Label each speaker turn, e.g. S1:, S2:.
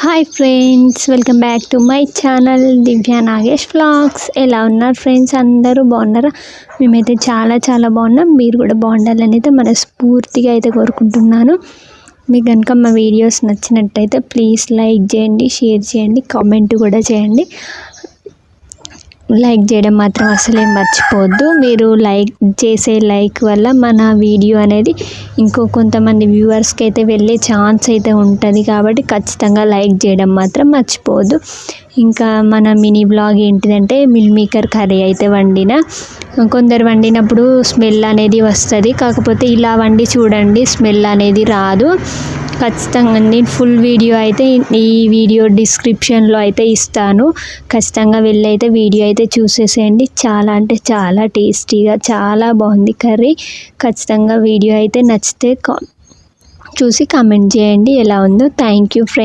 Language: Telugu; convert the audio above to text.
S1: Hi friends welcome back to my channel Divya Nagesh vlogs ఎలా ఉన్నారు ఫ్రెండ్స్ అందరూ బాగున్నారా? మేమైతే చాలా చాలా బాగున్నాం. మీరు కూడా బాగుండాలని అయితే మనస్ఫూర్తిగా అయితే కోరుకుంటున్నాను. మీకు కనుక మా వీడియోస్ నచ్చినట్టయితే ప్లీజ్ లైక్ చేయండి షేర్ చేయండి కామెంట్ కూడా చేయండి. లైక్ చేయడం మాత్రం అసలే మర్చిపోవద్దు. మీరు లైక్ చేసే లైక్ వల్ల మన వీడియో అనేది ఇంకో కొంతమంది వ్యూవర్స్కి అయితే వెళ్ళే ఛాన్స్ అయితే ఉంటుంది కాబట్టి ఖచ్చితంగా లైక్ చేయడం మాత్రం మర్చిపోవద్దు. ఇంకా మన మినీ బ్లాగ్ ఏంటిదంటే మిల్ మేకర్ కర్రీ అయితే వండిన. కొందరు వండినప్పుడు స్మెల్ అనేది వస్తుంది. కాకపోతే ఇలా వండి చూడండి స్మెల్ అనేది రాదు. ఖచ్చితంగా నేను ఫుల్ వీడియో అయితే ఈ వీడియో డిస్క్రిప్షన్లో అయితే ఇస్తాను. ఖచ్చితంగా వెళ్ళి అయితే వీడియో అయితే చూసేసేయండి. చాలా అంటే చాలా టేస్టీగా చాలా బాగుంది కర్రీ. ఖచ్చితంగా వీడియో అయితే నచ్చితే చూసి కామెంట్ చేయండి. ఎలా ఉందో. Thank you friends.